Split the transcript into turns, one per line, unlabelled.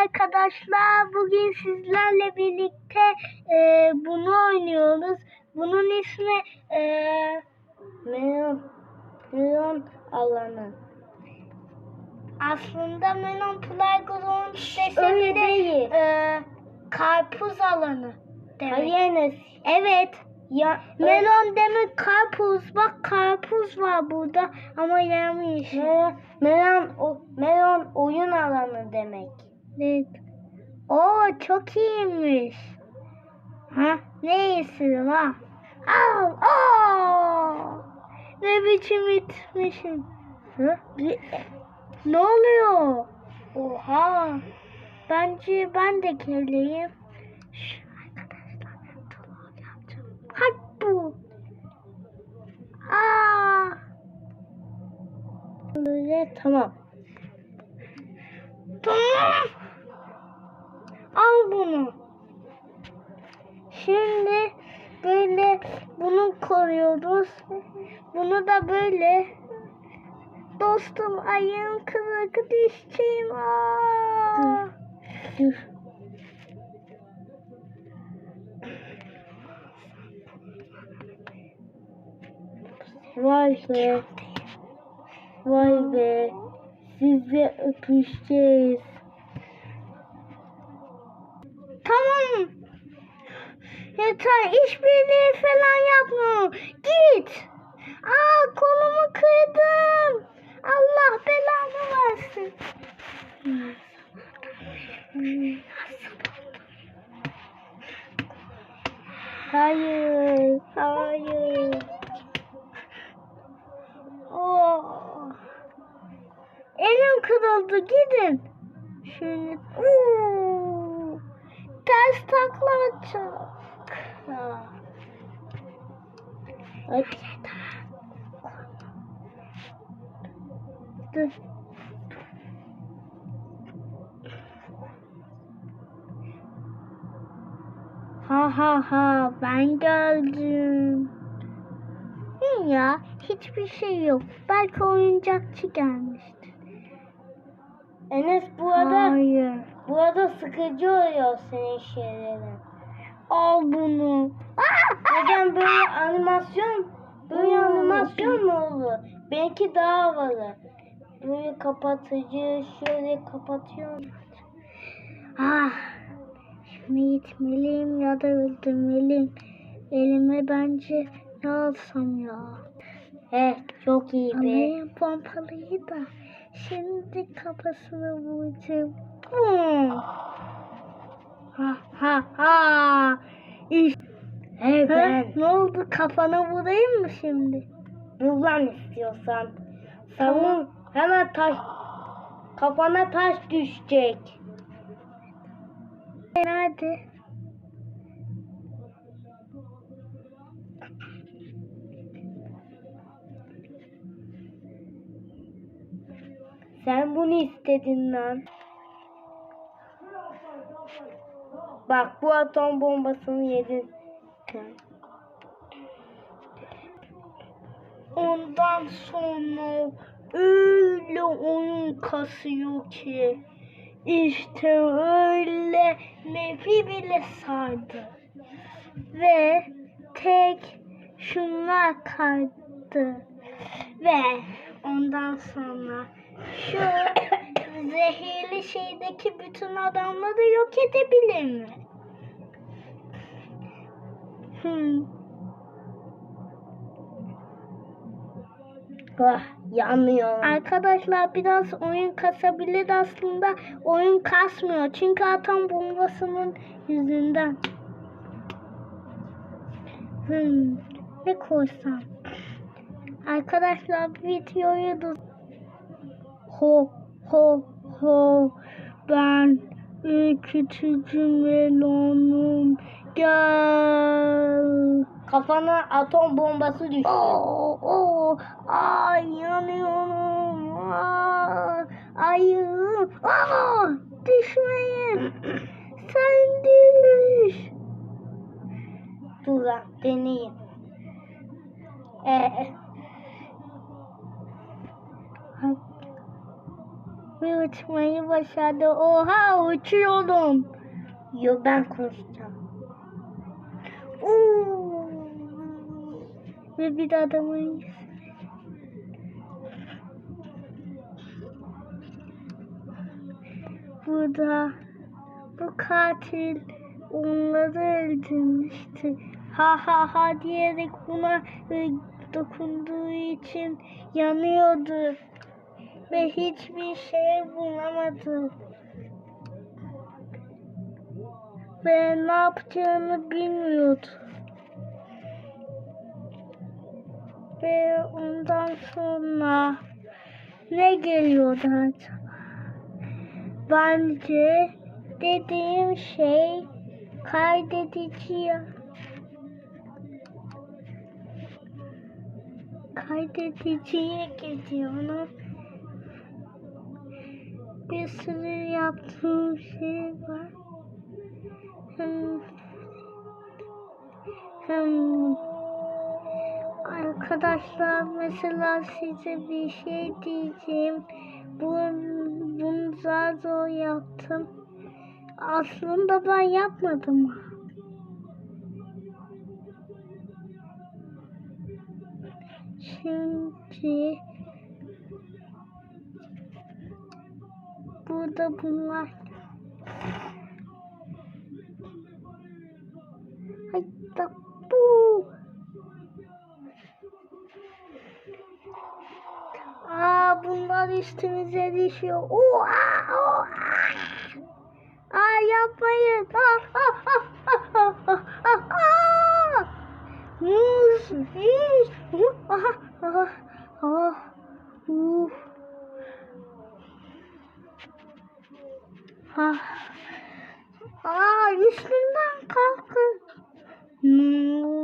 Arkadaşlar bugün sizlerle birlikte e, bunu oynuyoruz. Bunun ismi e,
Melon, melon alanı.
aslında Melon Playground dese
Öyle
de e, karpuz alanı demek.
Hayır.
Evet.
Ya,
Melon demek karpuz. Bak karpuz var burada ama yemiş.
melon, melon, o, melon oyun alanı demek.
Evet. Oo çok iyiymiş. Ha? Ne iyisin ha? Al, aa! Ne biçim itmişsin? Hı? Ne oluyor? Oha! Bence ben de geleyim. Hadi bu. Aa!
Böyle tamam.
Tamam. Al bunu. Şimdi böyle bunu koruyoruz. Bunu da böyle. Dostum ayağım kırık düşeceğim.
Vay be. Vay be. Sizle öpüşeceğiz.
Yeter işbirliği falan yapma. Git. Aa kolumu kırdım. Allah belanı versin.
Hayır. Hayır.
Oh. Elim kırıldı gidin. Şöyle. Oo. Ters takla atacak.
Ha. Ay.
Dur. Ha ha ha ben geldim. Hı ya hiçbir şey yok. Belki oyuncakçı gelmiştir.
Enes bu arada
Hayır.
bu arada sıkıcı oluyor senin şeylerin.
Al bunu.
Neden böyle animasyon böyle
Oo.
animasyon mu olur? Belki daha havalı. Böyle kapatıcı şöyle kapatıyorum.
Ah. Şunu gitmeliyim ya da öldürmeliyim. Elime bence ne alsam ya.
He çok iyi be.
Alayım pompalıyı da. Şimdi kafasını vuracağım. Hmm. Ha ha ha. İşte.
He
Ha, ne oldu kafana vurayım mı şimdi?
Dur lan istiyorsan. Savun hemen taş kafana taş düşecek.
Nerede?
Sen bunu istedin lan. Bak bu atom bombasını yedin.
Ondan sonra öyle oyun kasıyor ki işte öyle nefi bile sardı. Ve tek şunlar kaldı. Ve ondan sonra şu zehirli şeydeki bütün adamları yok edebilir mi? Hmm.
Ah yanıyor.
Arkadaşlar biraz oyun kasabilir aslında. Oyun kasmıyor. Çünkü atom bombasının yüzünden. Hmm, ne koysam? Arkadaşlar videoyu da ho ho ho ben ürkütücü melonum gel.
Kafana atom bombası düştü.
Oo, oo, ay yanıyorum. Aa, ayım. Aa, düşmeyin. Sen düş.
Dur lan deneyeyim. Ee,
Bir açmayı başardı. Oha uçuyorum.
Yo ben konuşacağım.
Oo. Ve bir adamın Burada bu katil onları öldürmüştü. Ha ha ha diyerek buna e, dokunduğu için yanıyordu. Ve hiçbir şey bulamadı. Ve ne yapacağını bilmiyordu. Ve ondan sonra ne geliyordu acaba? Bence dediğim şey kaydediciye kaydediciye gidiyorum. Bir sürü yaptığım şey var. Hem, hem Arkadaşlar mesela size bir şey diyeceğim. Bunu, bunu zar zor yaptım. Aslında ben yapmadım. Şimdi burada bunlar. Hayda bunlar üstümüze düşüyor. Oha, oha. Aa yapmayın. Aa, aa, aa, aa, aa, aa. Muz, muz. Hu, Aha, aha, aha. Uf. Ah. Aa üstünden kalkın. Hmm.